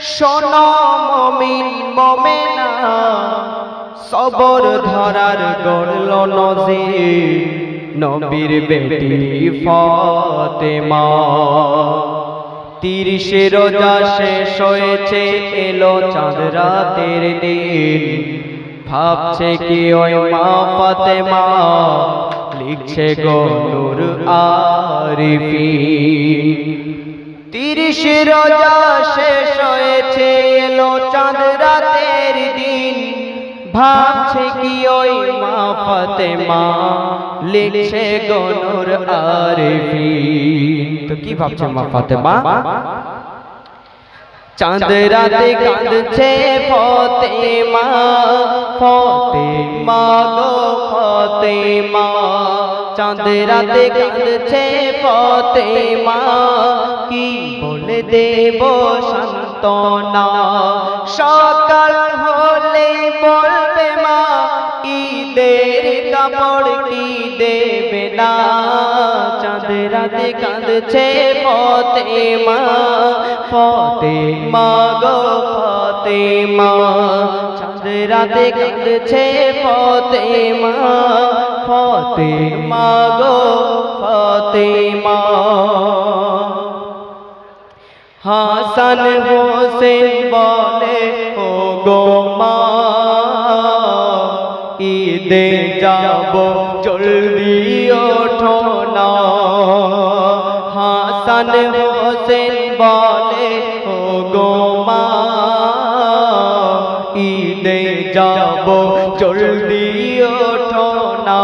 শোনো মমিন মমেনা সবর ধরার গড়ল নজির, নবীর বেটি ফাতেমা। তিরিশে রোজা শেষ হয়েছে, এলো চাঁদ রাতের দিন। ভাবছে কি ওই মা ফাতেমা? লিখছে গনুর আরিফিন। তিরিশে রোজা শেষ হয়েছে, এলো চাঁদ রাতের দিন। ভাবছে কি ওই মা ফাতেমা? লিখছে গনুর আরিফিন। তো কি ভাবছে মা ফাতেমা? চাঁদ রাতে কাঁদছে ফতেমা। ফতেমা গো ফতেমা। চাঁদ রাতে কাঁদছে ফতেমা। কি বলে দেব সান্তনা সকাল হলে বলবে মা ঈদের কাপড় কি দেবে না? রাতে কাঁদছে ফতেমা। ফতেমা গো ফতেমা, চাঁদ রাতে কাঁদছে ফতেমা। ফতেমা গো ফতেমা। হাসান হোসেন বলে ও গো যাব, জলদি ওঠো না।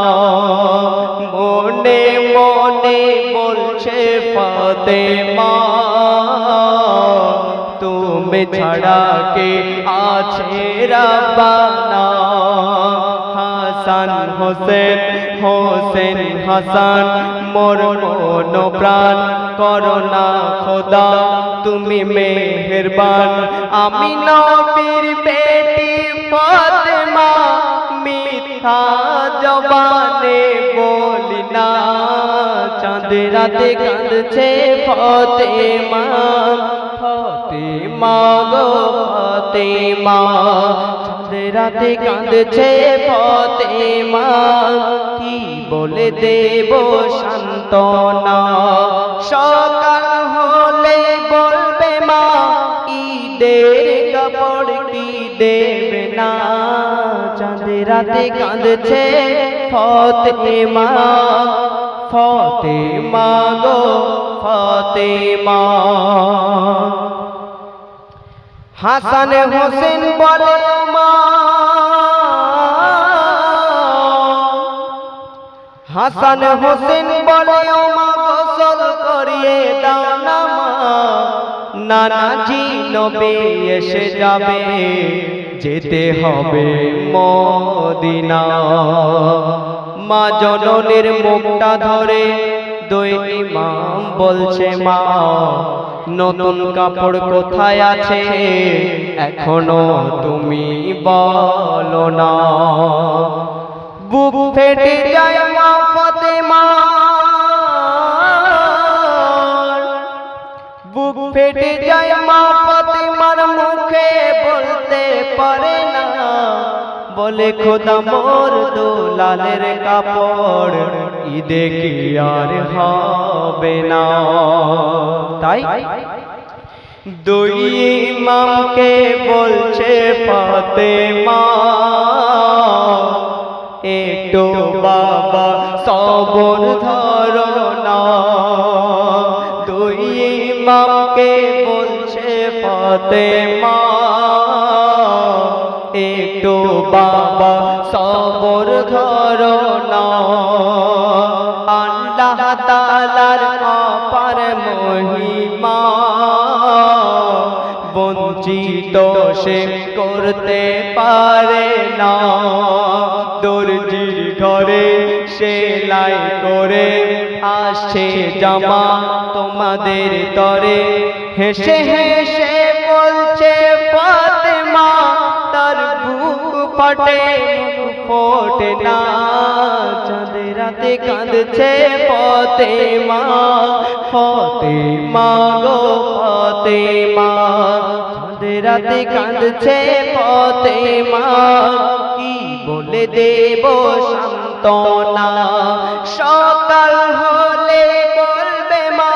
মনে মনে বলছে ফাতেমা, তুমি ছাড়া কে আছে রাব্বানা? হাসান হোসেন হোসেন হাসান, মোর মন প্রাণ। করোনা খোদা, তুমি মেহেরবান। আমি নবীর বেটি জবানে বলি না। চাঁদ রাতে কাঁদছে ফতেমা। ফতেমা গো ফতেমা। চাঁদ রাতে কাঁদছে ফতেমা। কি বলে দেব সান্তনা সকাল হলে বলবে মা, ঈদের কাপড় কি দেবে না? রাতে কাঁদছে ফতেমা। ফতেমা গো, ফতেমা। হাসান হোসেন বলে, মা। হাসান হোসেন বলে, মা, গোসল করিয়ে দাও না, মা। নানাজি নবে এসে যাবে। যেতে হবে মদিনা। মা জননের মুখটা ধরে দুই ইমাম বলছে, মা, নতুন কাপড় কোথায় আছে? এখনও তুমি বলো না। বুবু ফেটে যায় ফেটে যায় মা ফতেমার মুখে বলতে পারে না। বলে, খোদা মোর দোলালের কাপড়, ঈদে কি আর হবে না? তাই দুই ইমামকে বলছে, ফাতেমা, একটু বাবা সবর ধরো। ফাতেমা একটু বাবা, সবর ধরো আল্লাহ তালার অপার মহিমা। বঞ্চিত সে করতে পারে না। দর্জির ঘরে সেলাই করে আসছে জামা তোমাদের তরে। হেসে হেসে ফাটে ফোটে না। চাঁদের রাতে কাঁদছে ফতেমা। ফতেমা গো, ফতেমা। চাঁদের রাতে কাঁদছে পথে মা কি বলে দেব সান্তনা সকাল হলে বলবে মা,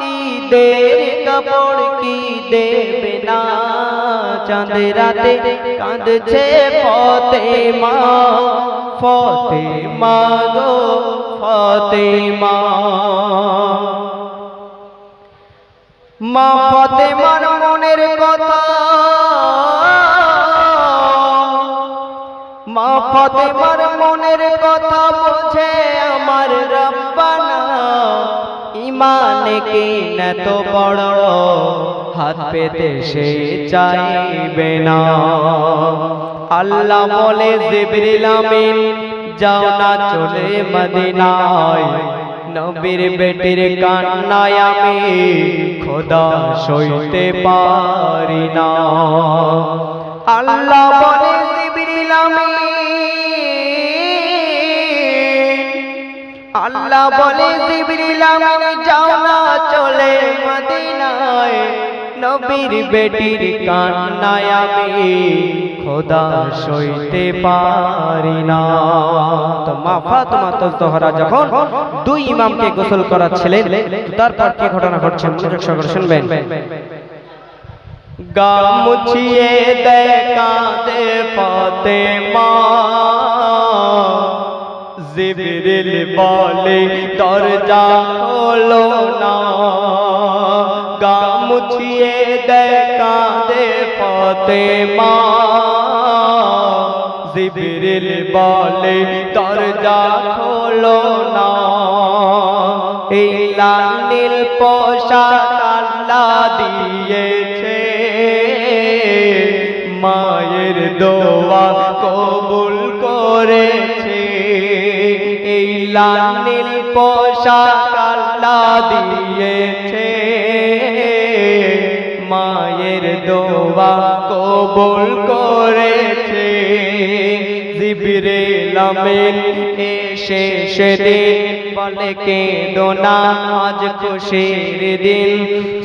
ঈদের কাপড় কি দেবে না? চাঁদ রাতে কাঁদছে ফতে মা ফতে মা গো ফতে মা ফতে মার মনের কথা। মা ফতে মার মনের কথা বোঝে আমার রব্বানা। ইমানে কি না তো বড় হাত পেতে সে চাইবে না। আল্লাহ বলে, জিবরিল আমিন, যাও না চলে মদিনায়। নবীর বেটির কান্নায় আমি খোদা সইতে পারি না। আল্লাহ বলে, জিবরিল আমিন। আল্লাহ বলে যাও না চলে মদিনায়। নবীর বেটির কান্নায় আমি খোদা সইতে পারি না। তো মা ফাতেমা, তো জোহরা যখন দুই ইমামকে গোসল করাচ্ছিলেন তারপর কি ঘটনা ঘটছে মনোযোগ সহকারে শুনবেন? গা মুছিয়ে দে মা জিবরিল বলে, দরজা খোলো না। গা মুছিয়ে দেখা দে পাতে মা জিবরিল বলে, দরজা খোলো না। এই নীল পোশাক আল্লাহ দিয়েছে। মায়ের দোয়া কবুল করেছে লাল নীল পোশাক আল্লাহ দিয়েছে। মায়ের দোয়া কবুল করেছে। জিবরিল আমিন এসে বলে কে দোনা আজ খুশির দিন।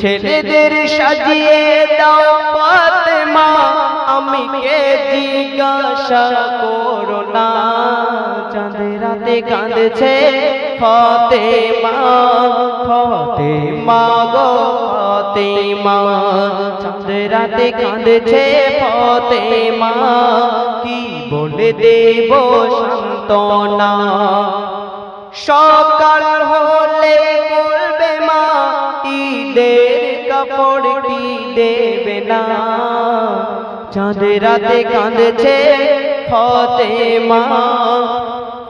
ছেলেদের সাজিয়ে দাও ফাতেমা, আমি কে জিজ্ঞাসা করো না। রাতে কাঁদছে ফতেমা। ফতেমা গো, ফতেমা। চাঁদের রাতে কাঁদছে ফতেমা। কি বলে দেব সান্তনা সকাল হলে বলবে মা, ঈদের কাপড় কি দেবে না? চাঁদের রাতে কাঁদছে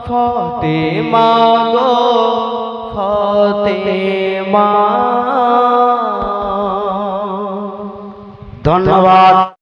ফতেমা মাগো ফতে মা ধন্যবাদ।